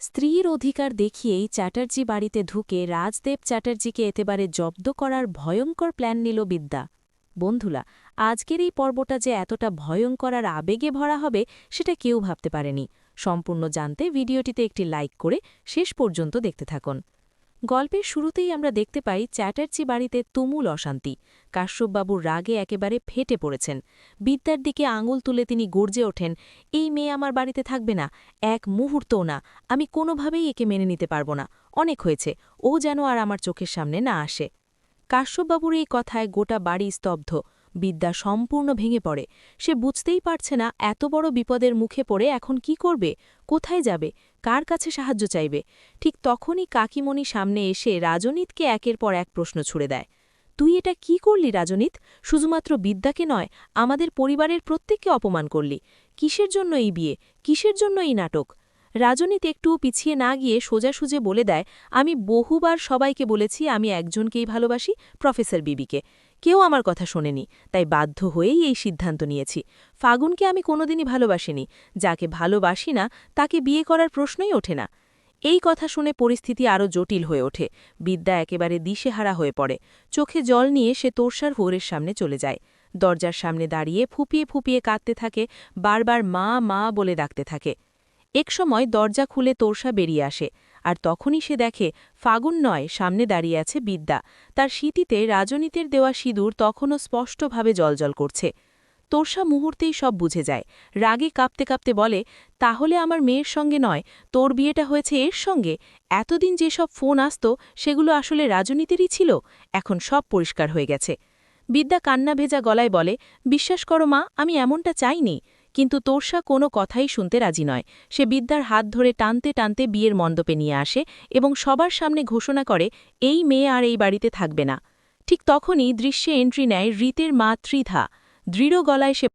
স্ত্রীর অধিকার দেখিয়েই চ্যাটার্জি বাড়িতে ঢুকে রাজদেব চ্যাটার্জিকে এতেবারে জব্দ করার ভয়ঙ্কর প্ল্যান নিল বিদ্যা। বন্ধুলা, আজকের এই পর্বটা যে এতটা ভয়ঙ্কর আর আবেগে ভরা হবে, সেটা কেউ ভাবতে পারেনি। সম্পূর্ণ জানতে ভিডিওটিতে একটি লাইক করে শেষ পর্যন্ত দেখতে থাকুন। গল্পের শুরুতেই আমরা দেখতে পাই চ্যাটার্জি বাড়িতে তুমুল অশান্তি। কাশ্যপবাবুর রাগে একেবারে ফেটে পড়েছেন। বিদ্যার দিকে আঙুল তুলে তিনি গর্জে ওঠেন, এই মেয়ে আমার বাড়িতে থাকবে না, এক মুহূর্তও না, আমি কোনোভাবেই একে মেনে নিতে পারব না, অনেক হয়েছে, ও যেন আর আমার চোখের সামনে না আসে। কাশ্যপবাবুর এই কথায় গোটা বাড়ি স্তব্ধ, বিদ্যা সম্পূর্ণ ভেঙে পড়ে। সে বুঝতেই পারছে না, এত বড় বিপদের মুখে পড়ে এখন কি করবে, কোথায় যাবে? কার কাছে সাহায্য চাইবে? ঠিক তখনই কাকিমণি সামনে এসে রাজনীতকে একের পর এক প্রশ্ন ছুড়ে দেয়। তুই এটা কি করলি রাজনীত? শুধুমাত্র বিদ্যাকে নয়, আমাদের পরিবারের প্রত্যেককে অপমান করলি। কিসের জন্য এই বিয়ে? কিসের জন্য এই নাটক? রাজনীত একটু পিছিয়ে না গিয়ে সোজাসুজে বলে দেয়, আমি বহুবার সবাইকে বলেছি আমি একজনকেই ভালোবাসি, প্রফেসর বিবিকে। কেউ আমার কথা শোনেনি, তাই বাধ্য হয়েই এই সিদ্ধান্ত নিয়েছি। ফাগুনকে আমি কোনোদিনই ভালোবাসিনি, যাকে ভালোবাসি না, তাকে বিয়ে করার প্রশ্নই ওঠে না। এই কথা শুনে পরিস্থিতি আরও জটিল হয়ে ওঠে, বিদ্যা একেবারে দিশেহারা হয়ে পড়ে। চোখে জল নিয়ে সে তোরসার হোরের সামনে চলে যায়। দরজার সামনে দাঁড়িয়ে ফুপিয়ে ফুপিয়ে কাঁদতে থাকে, বারবার মা মা বলে ডাকতে থাকে। একসময় দরজা খুলে তোরসা বেরিয়ে আসে, আর তখনই সে দেখে ফাগুন নয় সামনে দাঁড়িয়ে আছে বিদ্যা। তার শীতিতে রাজনীতির দেওয়া সিঁদুর তখনও স্পষ্টভাবে জলজল করছে। তোরসা মুহূর্তেই সব বুঝে যায়। রাগে কাঁপতে কাঁপতে বলে, তাহলে আমার মেয়ের সঙ্গে নয়, তোর বিয়েটা হয়েছে এর সঙ্গে? এতদিন যেসব ফোন আসত, সেগুলো আসলে রাজনীতিরই ছিল? এখন সব পরিষ্কার হয়ে গেছে। বিদ্যা কান্না ভেজা গলায় বলে, বিশ্বাস করো মা, আমি এমনটা চাইনি। কিন্তু তোরসা কোনো কথাই শুনতে রাজি নয়। সে বিদ্যার হাত ধরে টানতে টানতে বিয়ের মণ্ডপে নিয়ে আসে এবং সবার সামনে ঘোষণা করে, এই মেয়ে আর এই বাড়িতে থাকবে না। ঠিক তখনই দৃশ্যে এন্ট্রি নেয় রীতের মা ত্রিধা। দৃঢ় গলায় সে